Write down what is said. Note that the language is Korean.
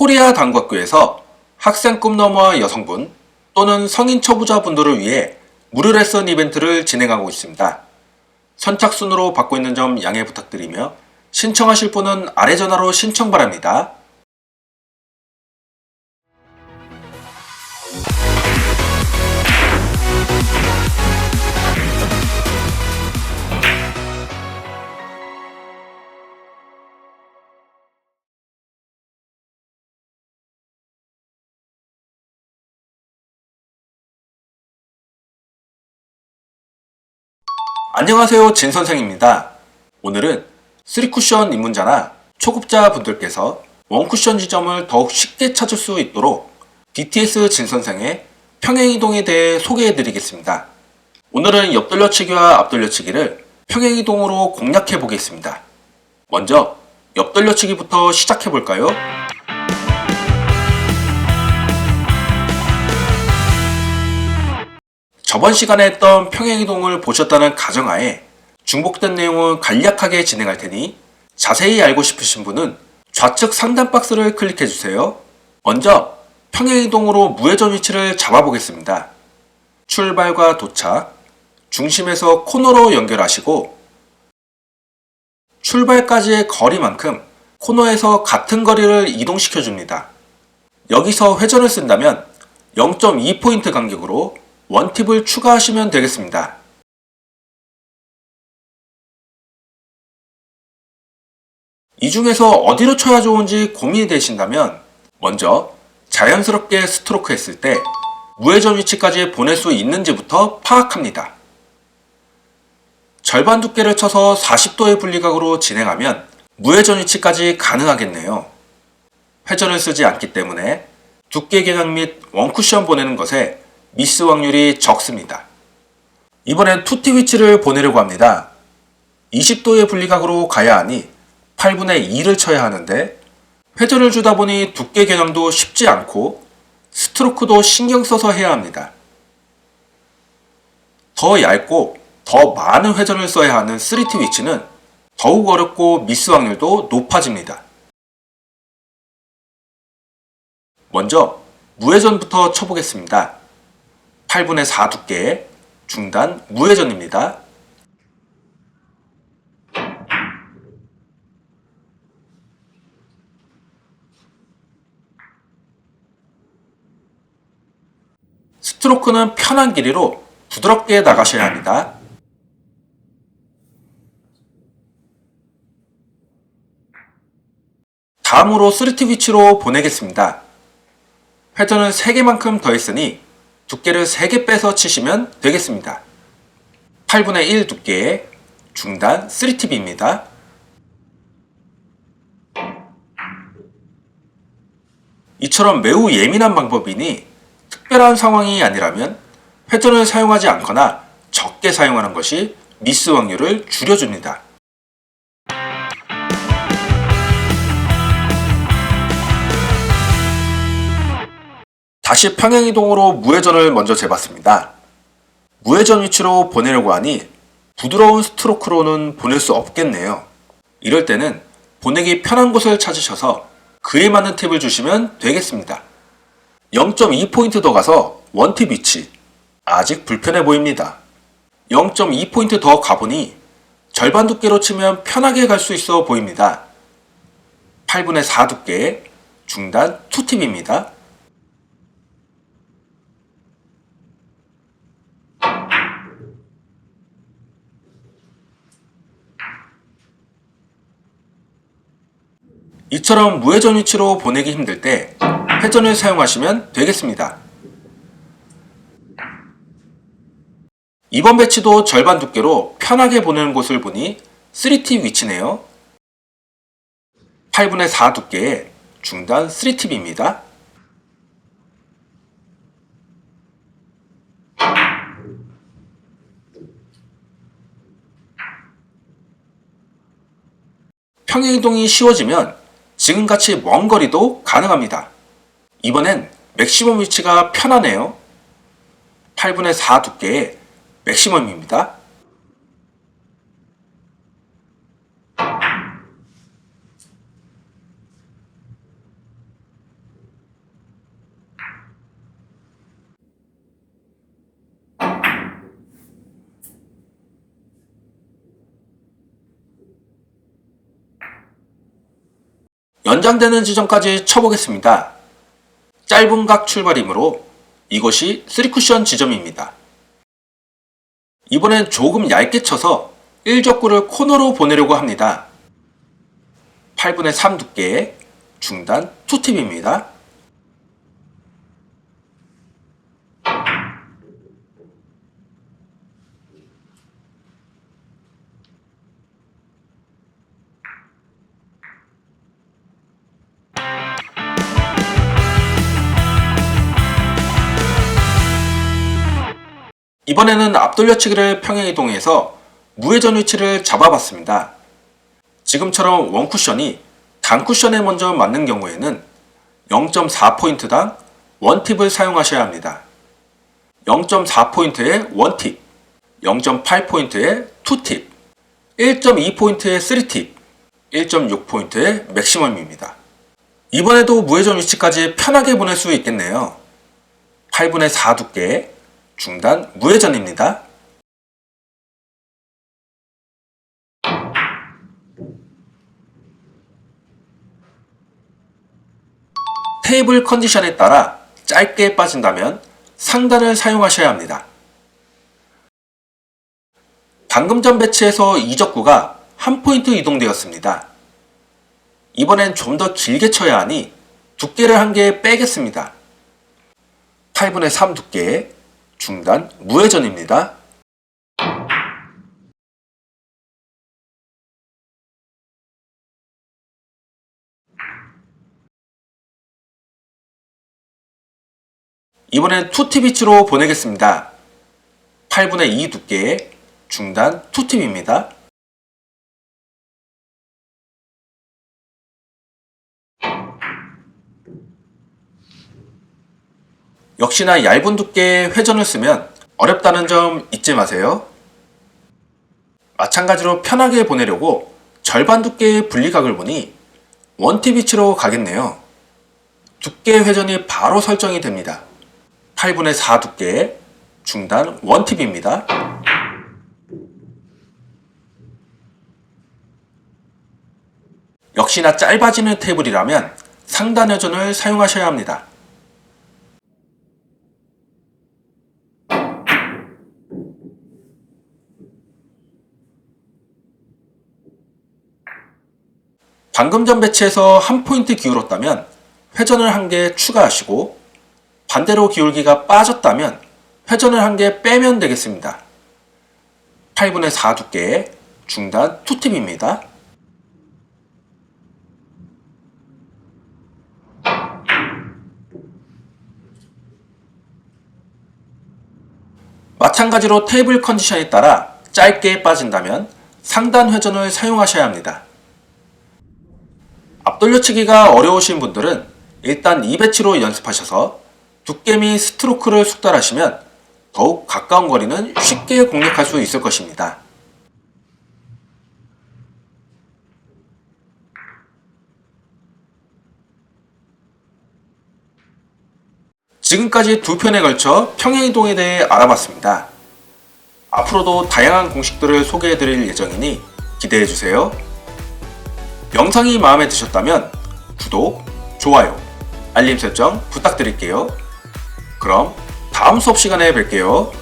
코리아 당국학교에서 학생 꿈너머와 여성분 또는 성인 초보자분들을 위해 무료 레슨 이벤트를 진행하고 있습니다. 선착순으로 받고 있는 점 양해 부탁드리며 신청하실 분은 아래 전화로 신청 바랍니다. 안녕하세요. 진 선생입니다. 오늘은 3쿠션 입문자나 초급자 분들께서 원쿠션 지점을 더욱 쉽게 찾을 수 있도록 DTS 진 선생의 평행이동에 대해 소개해 드리겠습니다. 오늘은 옆돌려치기와 앞돌려치기를 평행이동으로 공략해 보겠습니다. 먼저 옆돌려치기부터 시작해 볼까요? 저번 시간에 했던 평행이동을 보셨다는 가정하에 중복된 내용을 간략하게 진행할 테니 자세히 알고 싶으신 분은 좌측 상단 박스를 클릭해 주세요. 먼저 평행이동으로 무회전 위치를 잡아보겠습니다. 출발과 도착, 중심에서 코너로 연결하시고 출발까지의 거리만큼 코너에서 같은 거리를 이동시켜 줍니다. 여기서 회전을 쓴다면 0.2포인트 간격으로 원팁을 추가하시면 되겠습니다. 이 중에서 어디로 쳐야 좋은지 고민이 되신다면 먼저 자연스럽게 스트로크 했을 때 무회전 위치까지 보낼 수 있는지부터 파악합니다. 절반 두께를 쳐서 40도의 분리각으로 진행하면 무회전 위치까지 가능하겠네요. 회전을 쓰지 않기 때문에 두께 개량 및 원쿠션 보내는 것에 미스 확률이 적습니다. 이번엔 투티 위치를 보내려고 합니다. 20도의 분리각으로 가야 하니 8분의 2를 쳐야 하는데 회전을 주다 보니 두께 겨냥도 쉽지 않고 스트로크도 신경 써서 해야 합니다. 더 얇고 더 많은 회전을 써야 하는 3T 위치는 더욱 어렵고 미스 확률도 높아집니다. 먼저 무회전부터 쳐보겠습니다. 8분의 4 두께 중단 무회전입니다. 스트로크는 편한 길이로 부드럽게 나가셔야 합니다. 다음으로 3T 위치로 보내겠습니다. 회전은 3개만큼 더했으니 두께를 3개 빼서 치시면 되겠습니다. 8분의 1 두께의 중단 3TB입니다. 이처럼 매우 예민한 방법이니 특별한 상황이 아니라면 회전을 사용하지 않거나 적게 사용하는 것이 미스 확률을 줄여줍니다. 다시 평행이동으로 무회전을 먼저 재봤습니다. 무회전 위치로 보내려고 하니 부드러운 스트로크로는 보낼 수 없겠네요. 이럴 때는 보내기 편한 곳을 찾으셔서 그에 맞는 팁을 주시면 되겠습니다. 0.2포인트 더 가서 원팁 위치. 아직 불편해 보입니다. 0.2포인트 더 가보니 절반 두께로 치면 편하게 갈 수 있어 보입니다. 8분의 4 두께 중단 2팁입니다. 이처럼 무회전 위치로 보내기 힘들 때 회전을 사용하시면 되겠습니다. 이번 배치도 절반 두께로 편하게 보내는 곳을 보니 3T 위치네요. 8분의 4 두께의 중단 3TB입니다. 평행 이동이 쉬워지면 지금같이 먼 거리도 가능합니다. 이번엔 맥시멈 위치가 편하네요. 8분의 4 두께의 맥시멈입니다. 연장되는 지점까지 쳐보겠습니다. 짧은 각 출발이므로 이것이 3쿠션 지점입니다. 이번엔 조금 얇게 쳐서 1적구를 코너로 보내려고 합니다. 8분의 3 두께의 중단 투팁입니다. 이번에는 앞돌려치기를 평행이동해서 무회전 위치를 잡아봤습니다. 지금처럼 원쿠션이 단쿠션에 먼저 맞는 경우에는 0.4포인트당 원팁을 사용하셔야 합니다. 0.4포인트의 원팁, 0.8포인트의 투팁, 1.2포인트의 3팁, 1.6포인트의 맥시멈입니다. 이번에도 무회전 위치까지 편하게 보낼 수 있겠네요. 8분의 4 두께의 중단 무회전입니다. 테이블 컨디션에 따라 짧게 빠진다면 상단을 사용하셔야 합니다. 방금 전 배치에서 이적구가 한 포인트 이동되었습니다. 이번엔 좀 더 길게 쳐야 하니 두께를 한 개 빼겠습니다. 8분의 3 두께의 중단 무회전입니다. 이번엔 투팁 위치로 보내겠습니다. 8분의 2 두께의 중단 투팁입니다. 역시나 얇은 두께의 회전을 쓰면 어렵다는 점 잊지 마세요. 마찬가지로 편하게 보내려고 절반 두께의 분리각을 보니 원팁 위치로 가겠네요. 두께 회전이 바로 설정이 됩니다. 8분의 4 두께의 중단 원팁입니다. 역시나 짧아지는 테이블이라면 상단 회전을 사용하셔야 합니다. 방금 전 배치에서 한 포인트 기울었다면 회전을 한 개 추가하시고 반대로 기울기가 빠졌다면 회전을 한 개 빼면 되겠습니다. 8분의 4 두께의 중단 투팁입니다. 마찬가지로 테이블 컨디션에 따라 짧게 빠진다면 상단 회전을 사용하셔야 합니다. 앞돌려치기가 어려우신 분들은 일단 2배치로 연습하셔서 두께 및 스트로크를 숙달하시면 더욱 가까운 거리는 쉽게 공략할 수 있을 것입니다. 지금까지 두 편에 걸쳐 평행이동에 대해 알아봤습니다. 앞으로도 다양한 공식들을 소개해 드릴 예정이니 기대해 주세요. 영상이 마음에 드셨다면 구독, 좋아요, 알림 설정 부탁드릴게요. 그럼 다음 수업 시간에 뵐게요.